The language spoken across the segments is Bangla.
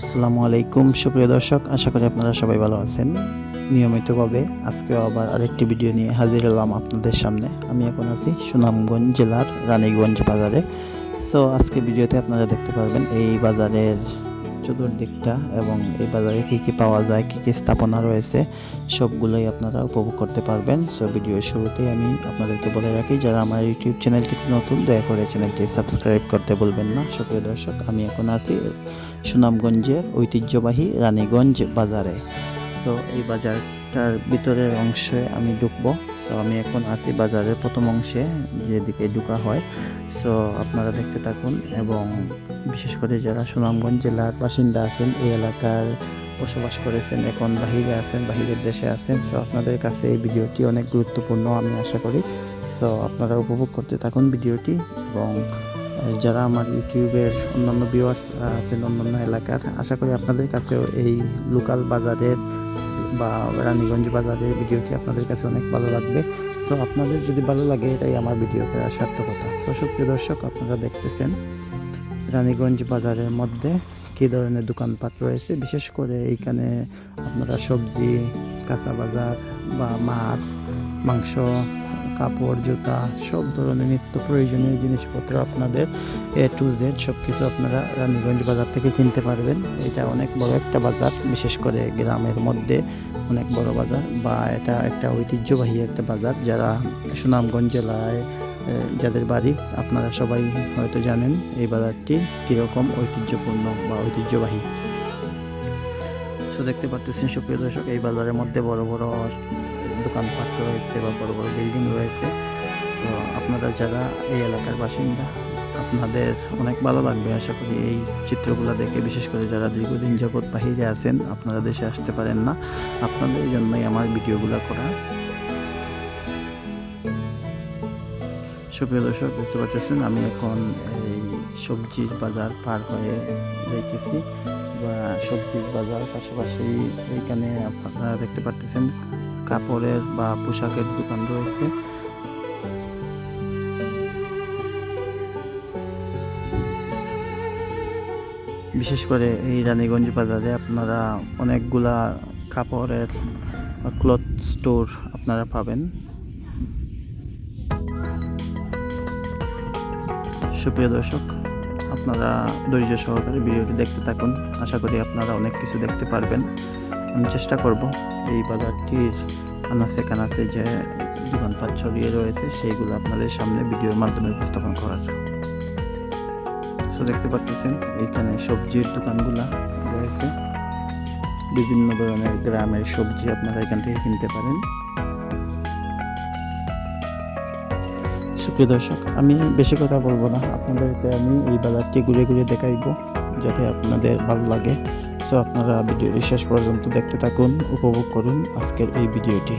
আসসালামু আলাইকুম, সুপ্রিয় দর্শক, আশা করি আপনারা সবাই ভালো আছেন। নিয়মিতভাবে আজকেও আবার আরেকটি ভিডিও নিয়ে হাজির হলাম আপনাদের সামনে। আমি এখন আছি সুনামগঞ্জ জেলার রানীগঞ্জ বাজারে। সো আজকে ভিডিওতে আপনারা দেখতে পারবেন এই বাজারের চতুর্দিকটা এবং এই বাজারে কী কী পাওয়া যায়, কী কী স্থাপনা রয়েছে, সবগুলোই আপনারা উপভোগ করতে পারবেন। সো ভিডিওর শুরুতেই আমি আপনাদেরকে বলে রাখি, যারা আমার ইউটিউব চ্যানেলটি নতুন, দয়া করে চ্যানেলটি সাবস্ক্রাইব করতে বলবেন না। সুপ্রিয় দর্শক, আমি এখন আছি সুনামগঞ্জের ঐতিহ্যবাহী রানীগঞ্জ বাজারে। সো এই বাজারটার ভিতরের অংশে আমি ঢুকবো। সো আমি এখন আছি বাজারের প্রথম অংশে, যেদিকে ঢুকা হয়। সো আপনারা দেখতে থাকুন এবং বিশেষ করে যারা সুনামগঞ্জ জেলার বাসিন্দা আছেন, এই এলাকার বসবাস করেছেন, এখন বাহিরে আছেন, বাহিরের দেশে আছেন সো আপনাদের কাছে এই ভিডিওটি অনেক গুরুত্বপূর্ণ, আমি আশা করি। সো আপনারা উপভোগ করতে থাকুন ভিডিওটি এবং যারা আমার ইউটিউবের অন্যান্য ভিউয়ার্স আছেন অন্যান্য এলাকার, আশা করি আপনাদের কাছেও এই লোকাল বাজারের বা রানীগঞ্জ বাজারের ভিডিওটি আপনাদের কাছে অনেক ভালো লাগবে। সো আপনাদের যদি ভালো লাগে, এটাই আমার ভিডিও করার সার্থকতা। সো সুপ্রিয় দর্শক, আপনারা দেখতেছেন রানীগঞ্জ বাজারের মধ্যে কী ধরনের দোকানপাট রয়েছে। বিশেষ করে এইখানে আপনারা সবজি, কাঁচা বাজার বা মাছ, মাংস কাপড়, জুতা, সব ধরনের নিত্য প্রয়োজনীয় জিনিসপত্র আপনাদের এ টু জেড সব কিছু আপনারা রানীগঞ্জ বাজার থেকে কিনতে পারবেন। এটা অনেক বড় একটা বাজার, বিশেষ করে গ্রামের মধ্যে অনেক বড় বাজার বা এটা একটা ঐতিহ্যবাহী একটা বাজার যারা সুনামগঞ্জ জেলায় যাদের বাড়ি আপনারা সবাই হয়তো জানেন এই বাজারটি কীরকম ঐতিহ্যপূর্ণ বা ঐতিহ্যবাহী। সো দেখতে পাচ্ছেন সুপ্রিয় দর্শক, এই বাজারের মধ্যে বড় বড় দোকানপাট রয়েছে বা বড় বড় বিল্ডিং রয়েছে। তো আপনারা যারা এই এলাকার বাসিন্দা, আপনাদের অনেক ভালো লাগবে। আশা করি এই চিত্রগুলো দেখে, বিশেষ করে যারা দীর্ঘদিন যাবৎ বাহিরে আছেন, আপনারা দেশে আসতে পারেন না। আপনাদের জন্যই আমার ভিডিওগুলো করা। সুপ্রিয় দর্শক, দেখতে পাচ্ছেন, আমি এখন এই সবজির বাজার পার হয়ে যাইতেছি। বা সবজির বাজার পাশাপাশি এইখানে আপনারা দেখতে পাচ্ছেন কাপড়ের বা পোশাকের দোকান রয়েছে। বিশেষ করে এই রানীগঞ্জ বাজারে আপনারা অনেকগুলা কাপড়ের ক্লথ স্টোর আপনারা পাবেন। সুপ্রিয় দর্শক, আপনারা ধৈর্য সহকারে ভিডিওটি দেখতে থাকুন। আশা করি আপনারা অনেক কিছু দেখতে পারবেন। আমি চেষ্টা করব এই বাজারটির আনাচে কানাচে যে দোকানপাট ছড়িয়ে রয়েছে সেইগুলো আপনাদের সামনে ভিডিওর মাধ্যমে উপস্থাপন করার। সো দেখতে পাচ্ছেন এইখানে সবজির দোকানগুলা রয়েছে। বিভিন্ন ধরনের গ্রামের সবজি আপনারা এখান থেকে কিনতে পারেন। সুপ্রিয় দর্শক, আমি বেশি কথা বলব না। আপনাদেরকে আমি এই বাজারটি ঘুরে ঘুরে দেখাইবো, যাতে আপনাদের ভালো লাগে। সো আপনারা ভিডিওটি শেষ পর্যন্ত দেখতে থাকুন উপভোগ করুন আজকের এই ভিডিওটি।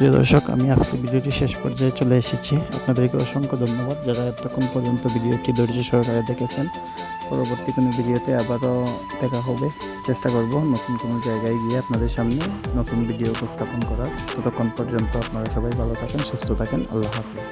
প্রিয় দর্শক, আমি আজকে ভিডিওটি শেষ পর্যায়ে চলে এসেছি। আপনাদেরকে অসংখ্য ধন্যবাদ যারা এতক্ষণ পর্যন্ত ভিডিওটি ধৈর্য সহকারে দেখেছেন। পরবর্তী কোনো ভিডিওতে আবারও দেখা হবে। চেষ্টা করব নতুন কোনো জায়গায় গিয়ে আপনাদের সামনে নতুন ভিডিও উপস্থাপন করার। ততক্ষণ পর্যন্ত আপনারা সবাই ভালো থাকেন, সুস্থ থাকেন। আল্লাহ হাফিজ।